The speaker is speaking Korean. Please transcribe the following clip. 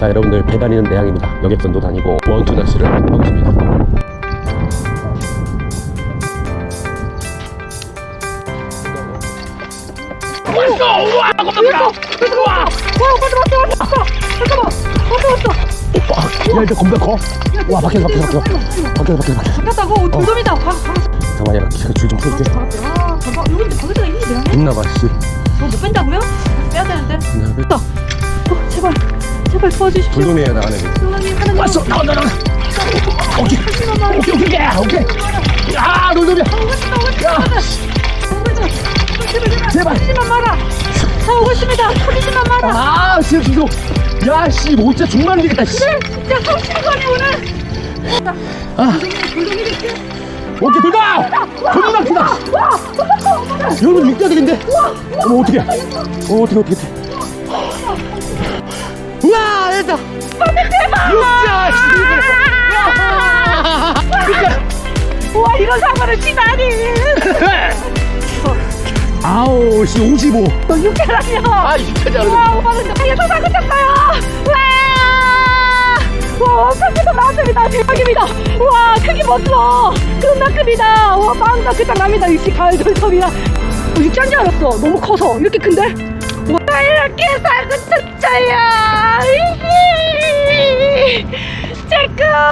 자 여러분들 배 다니는 내양입니다 여객선도 다니고 원투 낚시를 하고 있습니다 왔어! 우와! 와! 잠깐만! 왔어! 야 이제 겁나 커? 와 밖에서 밖에서 밖에서 밖에서 밖에서 밖에서 잡혔다고? 돌돔이다! 가! 가! 잠깐만 얘가 줄좀 풀어줄게 아 잠깐 여기 있니 내가? 있나봐 씨 너못 뺀다고요? 빼야 되는데 네, 어 제발 도와주십시오 불도미에 나가네 왔어 나온다 나온다 오케이 하지만 오케이 오케이 오케이 야 놀돔이야 제발. 제발 하지만 마라 자 오고 있습니다 소리지만 마라 아 진짜 진짜 야씨 뭐 진짜 안 되겠다 씨 진짜 성실히 거네 오늘 아. 오케이 돌다 겁나 크다 여러분 육자들인데 어머 어떡해 어 어떡해 어떡해 이런 사고를 치다니 아우 씨 55. 너 육개라뇨 아 육자지 우와 오빠는 달려서 사고 쳤어요 와 와, 크다 나왔습니다. 대박입니다. 와, 크기 멋져. 끝나급이다. 와, 빵다 끝장납니다. 역시 가을 돌톱이야. 어, 육장인 줄 알았어. 너무 커서. 이렇게 큰데? 와, 이렇게 사고 쳤어요. 제꺼